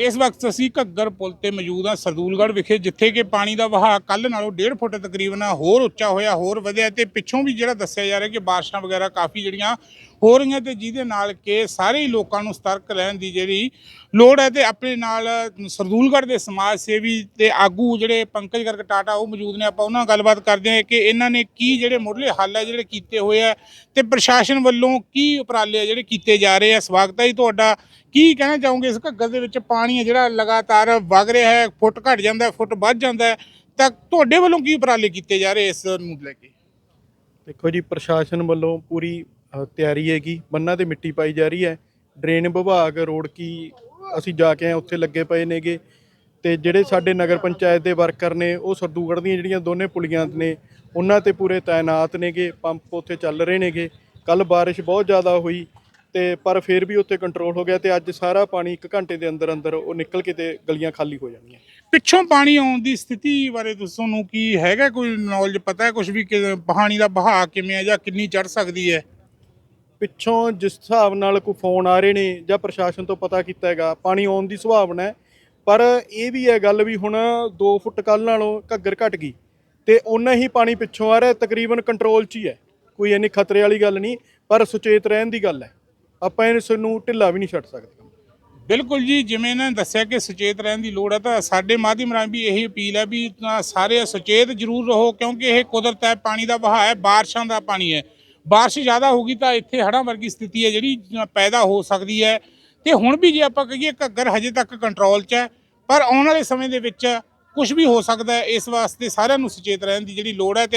ਇਸ ਵਕਤ ਅਸੀਂ ਘੱਗਰ ਪੁਲ ਤੇ ਮੌਜੂਦ ਹਾਂ, ਸਰਦੂਲਗੜ੍ਹ ਵਿਖੇ, ਜਿੱਥੇ ਕਿ ਪਾਣੀ ਦਾ ਵਹਾਅ ਕੱਲ ਨਾਲੋਂ 1.5 ਫੁੱਟ ਤਕਰੀਬਨ ਹੋਰ ਉੱਚਾ ਹੋਇਆ, ਹੋਰ ਵਧਿਆ ਤੇ ਪਿੱਛੋਂ ਵੀ ਜਿਹੜਾ ਦੱਸਿਆ ਜਾ ਰਿਹਾ ਕਿ ਬਾਰਿਸ਼ਾਂ ਵਗੈਰਾ ਕਾਫੀ ਜਿਹੜੀਆਂ ਹੋ ਰਹੀਆਂ ਤੇ ਜਿਹਦੇ ਨਾਲ ਕਿ ਸਾਰੇ ਹੀ ਲੋਕਾਂ ਨੂੰ ਸਤਰਕ ਰਹਿਣ ਦੀ ਜਿਹੜੀ ਲੋੜ ਹੈ ਤੇ ਆਪਣੇ ਨਾਲ ਸਰਦੂਲਗੜ੍ਹ ਦੇ ਸਮਾਜ ਸੇਵੀ ਤੇ ਆਗੂ ਜਿਹੜੇ ਪੰਕਜ ਗਰਗ ਟਾਟਾ ਉਹ ਮੌਜੂਦ ਨੇ। ਆਪਾਂ ਉਹਨਾਂ ਨਾਲ ਗੱਲਬਾਤ ਕਰਦੇ ਹਾਂ ਕਿ ਇਹਨਾਂ ਨੇ ਕੀ ਜਿਹੜੇ ਮੁੱਢਲੇ ਹੱਲ ਹੈ ਜਿਹੜੇ ਕੀਤੇ ਹੋਏ ਆ ਤੇ ਪ੍ਰਸ਼ਾਸਨ ਵੱਲੋਂ ਕੀ ਉਪਰਾਲੇ ਆ ਜਿਹੜੇ ਕੀਤੇ ਜਾ ਰਹੇ ਆ। ਸਵਾਗਤ ਹੈ ਜੀ ਤੁਹਾਡਾ। ਕੀ ਕਹਿਣਾ ਚਾਹੋਗੇ ਇਸ ਘੱਗਰ ਦੇ ਵਿੱਚ ਪਾਣੀ ਹੈ ਜਿਹੜਾ ਲਗਾਤਾਰ ਵਗ ਰਿਹਾ ਹੈ, ਫੁੱਟ ਘਟ ਜਾਂਦਾ ਹੈ, ਫੁੱਟ ਵੱਧ ਜਾਂਦਾ ਹੈ, ਤਾਂ ਤੁਹਾਡੇ ਵੱਲੋਂ ਕੀ ਉਪਰਾਲੇ ਕੀਤੇ ਜਾ ਰਹੇ ਇਸ ਨੂੰ ਲੈ ਕੇ? ਦੇਖੋ ਜੀ, ਪ੍ਰਸ਼ਾਸਨ ਵੱਲੋਂ ਪੂਰੀ ਤਿਆਰੀ ਹੈਗੀ, ਬੰਨਾਂ ਤੇ ਮਿੱਟੀ ਪਾਈ ਜਾ ਰਹੀ ਹੈ। ਡਰੇਨ ਵਿਭਾਗ ਰੋੜਕੀ ਅਸੀਂ ਜਾ ਕੇ ਆਏ, ਉੱਥੇ ਲੱਗੇ ਪਏ ਨੇਗੇ। ਤੇ ਜਿਹੜੇ ਸਾਡੇ ਨਗਰ ਪੰਚਾਇਤ ਦੇ ਵਰਕਰ ਨੇ, ਉਹ ਸਰਦੂਗੜ੍ਹ ਦੀਆਂ ਜਿਹੜੀਆਂ ਦੋਨੇ ਪੁਲੀਆਂ ਨੇ, ਉਹਨਾਂ ਤੇ ਪੂਰੇ ਤਾਇਨਾਤ ਨੇਗੇ, ਪੰਪ ਉੱਥੇ ਚੱਲ ਰਹੇ ਨੇਗੇ। ਕੱਲ ਬਾਰਿਸ਼ ਬਹੁਤ ਜ਼ਿਆਦਾ ਹੋਈ ਤੇ, ਪਰ ਫਿਰ ਵੀ ਉੱਥੇ ਕੰਟਰੋਲ ਹੋ ਗਿਆ ਤੇ ਅੱਜ ਸਾਰਾ ਪਾਣੀ 1 ਘੰਟੇ ਦੇ ਅੰਦਰ ਅੰਦਰ ਉਹ ਨਿਕਲ ਕੇ ਤੇ ਗਲੀਆਂ ਖਾਲੀ ਹੋ ਜਾਣਗੀਆਂ ਪਿੱਛੋਂ ਪਾਣੀ ਆਉਣ ਦੀ ਸਥਿਤੀ ਬਾਰੇ ਦੱਸੋ ਨੂੰ, ਕੀ ਹੈਗਾ ਕੋਈ ਨੌਲੇਜ ਪਤਾ ਹੈ ਕੁਝ ਵੀ ਕਿ ਪਾਣੀ ਦਾ ਬਹਾਅ ਕਿਵੇਂ ਹੈ ਜਾਂ ਕਿੰਨੀ ਚੜ ਸਕਦੀ ਹੈ? ਪਿੱਛੋਂ ਜਿਸ ਹਿਸਾਬ ਨਾਲ ਕੋਈ ਫੋਨ ਆ ਰਹੇ ਨੇ ਜਾਂ ਪ੍ਰਸ਼ਾਸਨ ਤੋਂ ਪਤਾ ਕੀਤਾ ਹੈਗਾ, ਪਾਣੀ ਆਉਣ ਦੀ ਸੰਭਾਵਨਾ ਹੈ। ਪਰ ਇਹ ਵੀ ਹੈ ਗੱਲ ਵੀ ਹੁਣ 2 ਫੁੱਟ ਕੱਲ ਨਾਲੋਂ ਘੱਗਰ ਘਟ ਗਈ ਤੇ ਓਨਾ ਹੀ ਪਾਣੀ ਪਿੱਛੋਂ ਆ ਰਿਹਾ, ਤਕਰੀਬਨ ਕੰਟਰੋਲ 'ਚ ਹੀ ਹੈ। ਕੋਈ ਇੰਨੀ ਖਤਰੇ ਵਾਲੀ ਗੱਲ ਨਹੀਂ, ਪਰ ਸੁਚੇਤ ਰਹਿਣ ਦੀ ਗੱਲ ਹੈ। ਆਪਾਂ ਇਸ ਨੂੰ ਢਿੱਲਾ ਵੀ ਨਹੀਂ ਛੱਡ ਸਕਦੇ। ਬਿਲਕੁਲ ਜੀ, ਜਿਵੇਂ ਇਹਨਾਂ ਨੇ ਦੱਸਿਆ ਕਿ ਸੁਚੇਤ ਰਹਿਣ ਦੀ ਲੋੜ ਹੈ, ਤਾਂ ਸਾਡੇ ਮਾਧਿਅਮ ਰਾਹੀਂ ਵੀ ਇਹੀ ਅਪੀਲ ਹੈ ਵੀ ਤਾਂ ਸਾਰੇ ਸੁਚੇਤ ਜ਼ਰੂਰ ਰਹੋ, ਕਿਉਂਕਿ ਇਹ ਕੁਦਰਤ ਹੈ, ਪਾਣੀ ਦਾ ਵਹਾਅ ਹੈ, ਬਾਰਿਸ਼ਾਂ ਦਾ ਪਾਣੀ ਹੈ। ਬਾਰਿਸ਼ ਜ਼ਿਆਦਾ ਹੋਗੀ ਤਾਂ ਇੱਥੇ ਹੜ੍ਹਾਂ ਵਰਗੀ ਸਥਿਤੀ ਹੈ ਜਿਹੜੀ ਪੈਦਾ ਹੋ ਸਕਦੀ ਹੈ। ਤੇ ਹੁਣ ਵੀ ਜੇ ਆਪਾਂ ਕਹੀਏ ਘੱਗਰ ਹਜੇ ਤੱਕ ਕੰਟਰੋਲ 'ਚ ਹੈ, ਪਰ ਆਉਣ ਵਾਲੇ ਸਮੇਂ ਦੇ ਵਿੱਚ ਕੁਝ ਵੀ ਹੋ ਸਕਦਾ ਹੈ, ਇਸ ਵਾਸਤੇ ਸਾਰਿਆਂ ਨੂੰ ਸੁਚੇਤ ਰਹਿਣ ਦੀ ਜਿਹੜੀ ਲੋੜ ਹੈ ਤੇ